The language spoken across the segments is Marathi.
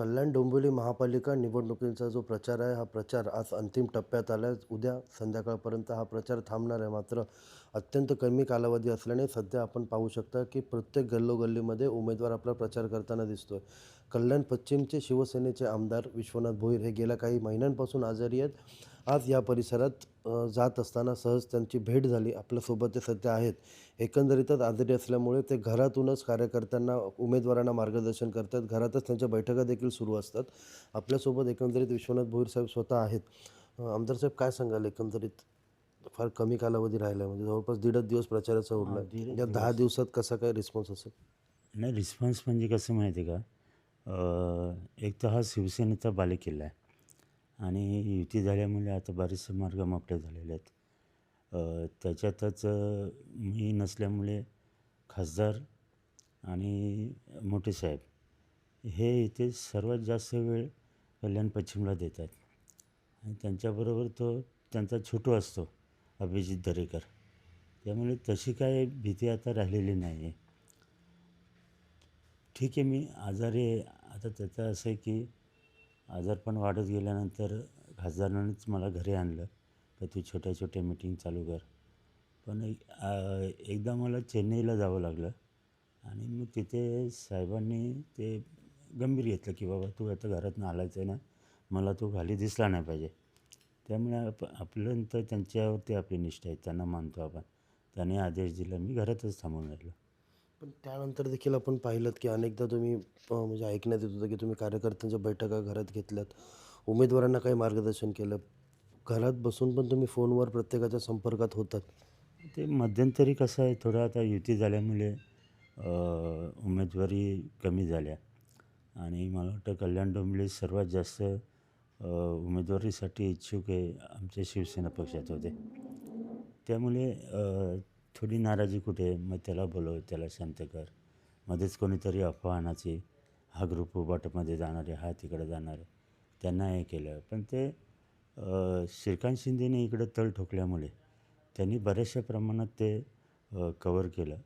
कल्याण डोंबिवली महापालिका निवडणुकींचा जो प्रचार आहे हा प्रचार आज अंतिम टप्प्यात आला आहे. उद्या संध्याकाळपर्यंत हा प्रचार थांबणार आहे. मात्र अत्यंत कमी कालावधी असल्याने सध्या आपण पाहू शकता की प्रत्येक गल्लोगल्लीमध्ये उमेदवार आपला प्रचार करताना दिसतो आहे कल्याण पश्चिमचे शिवसेनेचे आमदार विश्वनाथ भोईर हे गेल्या काही महिन्यांपासून आजारी आहेत. आज या परिसरात जात असताना सहज त्यांची भेट झाली. आपल्यासोबत ते सध्या आहेत एकंदरीतच आजारी असल्यामुळे ते घरातूनच कार्यकर्त्यांना उमेदवारांना मार्गदर्शन करतात. घरातच त्यांच्या बैठका देखील सुरू असतात. आपल्यासोबत एकंदरीत विश्वनाथ भोईर साहेब स्वतः आहेत. आमदार साहेब काय सांगाल एकंदरीत? फार कमी कालावधी राहिला म्हणजे जवळपास दीडच दिवस प्रचाराचा उरला या दहा दिवसात कसा काय रिस्पॉन्स असेल? नाही रिस्पॉन्स म्हणजे कसं माहिती आहे का एक तर हा शिवसेनेचा बालेकिल्ला आहे. आणि युती झाल्यामुळे आता बरेचसे मार्ग मोकळे झालेले आहेत. त्याच्यातच मी नसल्यामुळे खासदार आणि मोठे साहेब हे इथे सर्वात जास्त वेळ कल्याण पश्चिमला देतात. आणि त्यांच्याबरोबर तो त्यांचा छोटू असतो अभिजित दरेकर. त्यामुळे तशी काय भीती आता राहिलेली नाही आहे ठीक आहे मी आजारी आहे. आता त्याचं असं आहे की आजारपण वाढत गेल्यानंतर खासदारांनीच मला घरी आणलं का तू छोट्या छोट्या मीटिंग चालू कर. पण एक- एकदा मला चेन्नईला जावं लागलं आणि मग तिथे साहेबांनी ते गंभीर घेतलं की बाबा तू आता घरातून आलायचं आहे ना मला तू खाली दिसला नाही पाहिजे. त्यामुळे आप आपल्यानंतर त्यांच्यावरती आपली निष्ठा आहे त्यांना मानतो आपण. त्याने आदेश दिला मी घरातच थांबून राहिलो. पण त्यानंतर देखील आपण पाहिलं की अनेकदा तुम्ही म्हणजे ऐकण्यात येत होतं की तुम्ही कार्यकर्त्यांच्या बैठका घरात घेतल्यात. उमेदवारांना काही मार्गदर्शन केलं. घरात बसून पण तुम्ही फोनवर प्रत्येकाच्या संपर्कात होतात. ते मध्यंतरी कसं आहे थोडं आता युती झाल्यामुळे उमेदवारी कमी झाल्या. आणि मला वाटतं कल्याण डोंबिवली सर्वात जास्त उमेदवारीसाठी इच्छुक आहे आमच्या शिवसेना पक्षात होते. त्यामुळे थोडी नाराजी कुठे आहे? मग त्याला बोलव त्याला शांत कर. मध्येच कोणीतरी अफवा आणायची हा ग्रुप बॉटमध्ये जाणारे हा तिकडे जाणारे त्यांना हे केलं. पण ते श्रीकांत शिंदेने इकडं तळ ठोकल्यामुळे त्यांनी बऱ्याचशा प्रमाणात ते कवर केलं.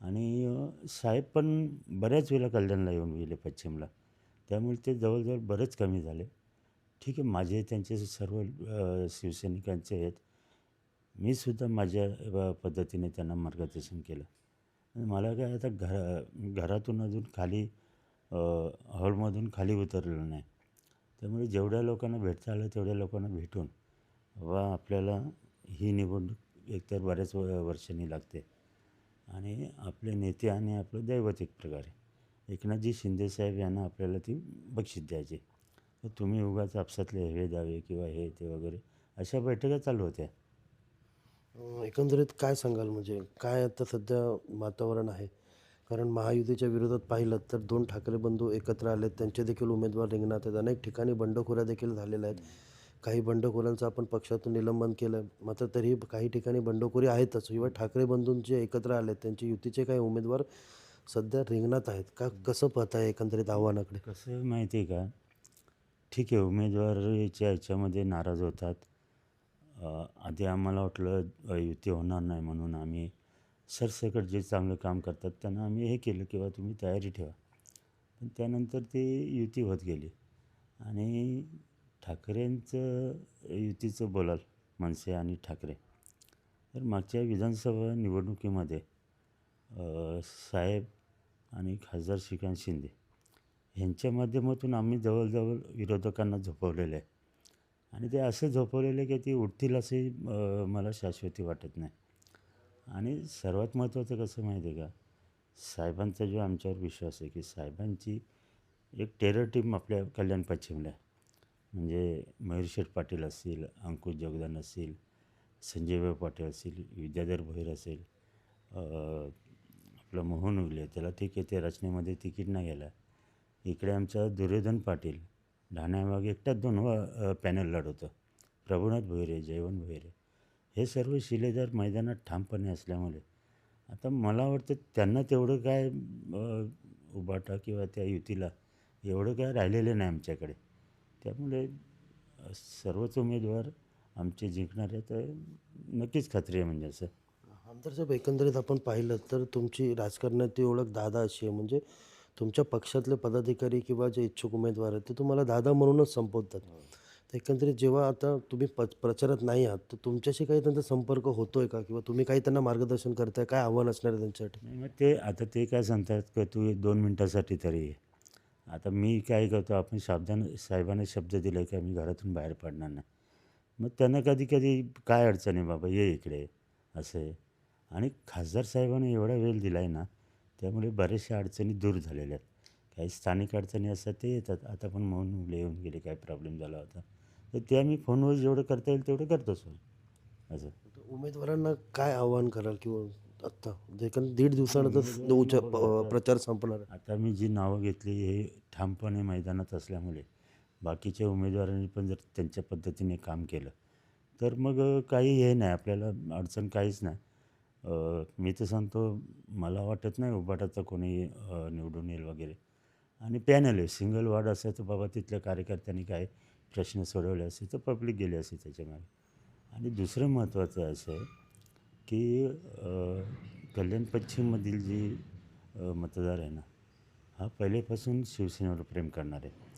आणि साहेब पण बऱ्याच वेळेला कल्याणला येऊन गेले पश्चिमला. त्यामुळे ते जवळजवळ बरेच कमी झाले. ठीक आहे माझे त्यांचे सर्व शिवसैनिकांचे आहेत. मी सुद्धा माझ्या पद्धतीने त्यांना मार्गदर्शन केलं. मला काय आता घर घरातून अजून खाली हॉलमधून खाली उतरलेलं नाही. त्यामुळे जेवढ्या लोकांना भेटता आलं तेवढ्या लोकांना भेटून वा आपल्याला ही निवडणूक एकतर बऱ्याच व वर्षांनी लागते. आणि आपले नेते आणि आपलं दैवत एक प्रकारे. एकनाथजी शिंदेसाहेब यांना आपल्याला ती बक्षीस द्यायची. तर तुम्ही उगाच आपसातले हवे दावे किंवा हे ते वगैरे अशा बैठका चालू होत्या. एकंदरीत काय सांगाल? म्हणजे काय आता सध्या वातावरण आहे? कारण महायुतीच्या विरोधात पाहिलं तर दोन ठाकरे बंधू एकत्र आलेत. त्यांचे देखील उमेदवार रिंगणात आहेत. अनेक ठिकाणी बंडखोऱ्या देखील झालेल्या आहेत. काही बंडखोरांचं आपण पक्षातून निलंबन केलं आहे मात्र तरीही काही ठिकाणी बंडखोरी आहेतच. किंवा ठाकरे बंधूंचे एकत्र आलेत. त्यांचे युतीचे काही उमेदवार सध्या रिंगणात आहेत. का कसं पाहताय एकंदरीत आव्हानाकडे? कसं आहे माहिती आहे का? ठीक आहे. उमेदवारीच्या ह्याच्यामध्ये नाराज होतात. आधी आम्हाला वाटलं युती होणार नाही म्हणून आम्ही सरसकट जे चांगलं काम करतात त्यांना आम्ही हे केलं किंवा तुम्ही तयारी ठेवा. पण त्यानंतर ते युती होत गेली. आणि ठाकरेंचं युतीचं बोलाल मनसे आणि ठाकरे. तर मागच्या विधानसभा निवडणुकीमध्ये साहेब आणि खासदार श्रीकांत शिंदे ह्यांच्या माध्यमातून आम्ही जवळजवळ विरोधकांना झोपवलेलं आहे. आणि ते असं झोपवलेलं की ते उठतील असे मला शाश्वती वाटत नाही. आणि सर्वात महत्त्वाचं कसं माहिती आहे का? साहेबांचा जो आमच्यावर विश्वास आहे की साहेबांची एक टेरर टीम आपल्या कल्याण पश्चिमला म्हणजे मयूर पाटील असतील अंकुश जगदान असतील संजयभाई पाटील असतील विद्याधर भोईर असेल आपलं मोहन उगले त्याला ठीक आहे ते रचनेमध्ये तिकीट नाही गेला इकडे आमचा दुर्योधन पाटील ठाण्यामागे एकटाच दोन पॅनल लढवतं. प्रभुनाथ भोईरे जयवंत भोईरे. हे सर्व शिलेदार मैदानात ठामपणे असल्यामुळे आता मला वाटतं त्यांना तेवढं काय उबाटा उभाटा किंवा त्या युतीला एवढं काय राहिलेलं नाही आमच्याकडे. त्यामुळे सर्वच उमेदवार आमचे जिंकणारे तर नक्कीच खात्री आहे म्हणजे असं. आमदार साहेब एकंदरीत आपण पाहिलं तर तुमची राजकारणाची ओळख दादा अशी आहे. म्हणजे तुमच्या पक्षातले पदाधिकारी किंवा जे इच्छुक उमेदवार आहेत ते तुम्हाला दादा म्हणूनच संबोधतात. तर एकंदरीत जेव्हा आता तुम्ही प प्रचारात नाही आहात तर तुमच्याशी काही त्यांचा संपर्क होतो आहे का? किंवा तुम्ही काही त्यांना मार्गदर्शन करताय काय आव्हान असणार आहे त्यांच्यासाठी? नाही मग ते आता ते काय सांगतात का तू दोन मिनटासाठी तरी ये. आता मी काय करतो आपण शब्दानं साहेबांना शब्द दिला की आम्ही घरातून बाहेर पडणार नाही. मग त्यांना कधी कधी काय अडचण आहे बाबा ये इकडे असं आहे. आणि खासदार साहेबांनी एवढा वेळ दिला आहे ना त्यामुळे बऱ्याचशा अडचणी दूर झालेल्या आहेत. काही स्थानिक अडचणी असतात ते येतात. आता पण म्हणून मुले येऊन गेले काय प्रॉब्लेम झाला होता. तर ते आम्ही फोनवर जेवढं करता येईल तेवढं करतो सर असं. उमेदवारांना काय आव्हान कराल किंवा आत्ता? जे कारण दीड दिवसानंतर प्रचार संपणार आता मी जी नावं घेतली हे ठामपणे मैदानात असल्यामुळे बाकीच्या उमेदवारांनी पण जर त्यांच्या पद्धतीने काम केलं तर मग काही हे नाही. आपल्याला अडचण काहीच नाही. मी तर सांगतो मला वाटत नाही उभाटाचा कोणी निवडून येईल वगैरे. आणि पॅनल आहे सिंगल वार्ड असेल तर बाबा तिथल्या कार्यकर्त्यांनी काय प्रश्न सोडवले असेल तर पब्लिक गेले असेल त्याच्यामागे. आणि दुसरं महत्त्वाचं असं आहे की कल्याण पश्चिममधील जी मतदार आहे ना हा पहिलेपासून शिवसेनेवर प्रेम करणार. आहे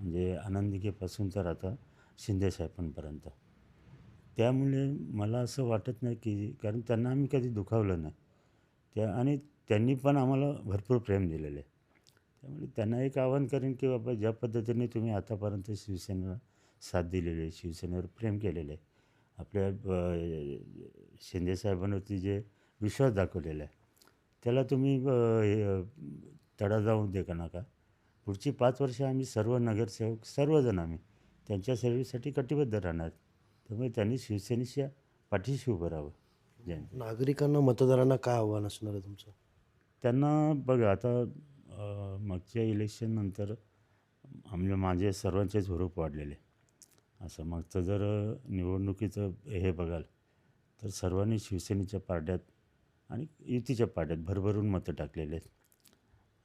म्हणजे आनंदिकेपासून तर आता शिंदेसाहेबांपर्यंत. त्यामुळे मला असं वाटत नाही की कारण त्यांना आम्ही कधी दुखावलं नाही. त्या आणि त्यांनी पण आम्हाला भरपूर प्रेम दिलेलं आहे. त्यामुळे त्यांना एक आवाहन करेन की बाबा ज्या पद्धतीने तुम्ही आतापर्यंत शिवसेनेला साथ दिलेली आहे शिवसेनेवर प्रेम केलेलं आहे आपल्या शिंदेसाहेबांवरती जे विश्वास दाखवलेला आहे त्याला तुम्ही तडा जाऊन दे का नका. पुढची पाच वर्ष आम्ही सर्व नगरसेवक सर्वजण आम्ही त्यांच्या सेवेसाठी कटिबद्ध राहणार. त्यामुळे त्यांनी शिवसेनेच्या पाठीशी उभं राहावं. जय नागरिकांना मतदारांना काय आव्हान असणार आहे तुमचं? त्यांना बघा आता मागच्या इलेक्शननंतर आमच्या माझे सर्वांचेच हुरूप वाढलेले. असं मागचं जर निवडणुकीचं हे बघाल तर सर्वांनी शिवसेनेच्या पार्ट्यात आणि युतीच्या पार्ट्यात भरभरून मतं टाकलेले आहेत.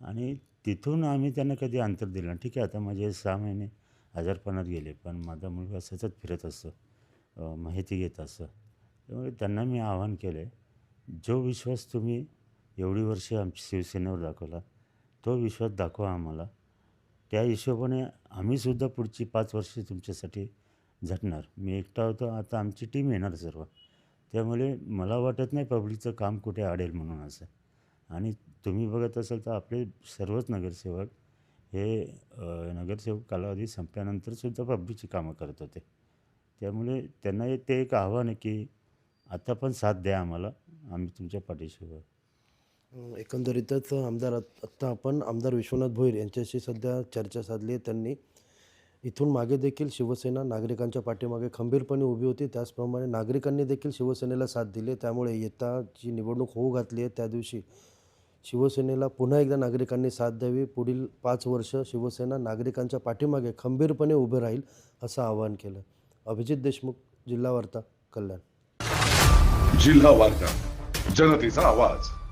आणि तिथून आम्ही त्यांना कधी अंतर दिलं ठीक आहे आता माझे सहा महिने आजारपणात गेले पण माझा मुलगा सतत फिरत असतो. माहिती घेत असतं त्यामुळे त्यांना मी आवाहन केलं आहे जो विश्वास तुम्ही एवढी वर्षे आमच्या शिवसेनेवर दाखवला तो विश्वास दाखवा आम्हाला. त्या हिशोबाने आम्हीसुद्धा पुढची पाच वर्षे तुमच्यासाठी झटणार. मी एकटा होतो आता आमची टीम येणार सर्व. त्यामुळे मला वाटत नाही पब्लिकचं काम कुठे अडेल म्हणून असं. आणि तुम्ही बघत असाल तर आपले सर्वच नगरसेवक हे नगरसेवक कालावधी संपल्यानंतरसुद्धा पब्लिकची कामं करत होते. त्यामुळे त्यांना एक- ते एक आव्हान आहे की आता पण साथ द्या आम्हाला. आम्ही तुमच्या पाठीशी एकंदरीतच आमदार आत्ता आपण आमदार विश्वनाथ भोईर यांच्याशी सध्या चर्चा साधली आहे. त्यांनी इथून मागे देखील शिवसेना नागरिकांच्या पाठीमागे खंबीरपणे उभी होती. त्याचप्रमाणे नागरिकांनी देखील शिवसेनेला साथ दिली त्यामुळे येता जी निवडणूक होऊ घातली आहे. त्या दिवशी शिवसेनेला पुन्हा एकदा नागरिकांनी साथ द्यावी. पुढील पाच वर्ष शिवसेना नागरिकांच्या पाठीमागे खंबीरपणे उभे राहील असं आवाहन केलं. अभिजित देशमुख जिल्हा वार्ता कल्याण. जिल्हा वार्ता जनतेचा आवाज.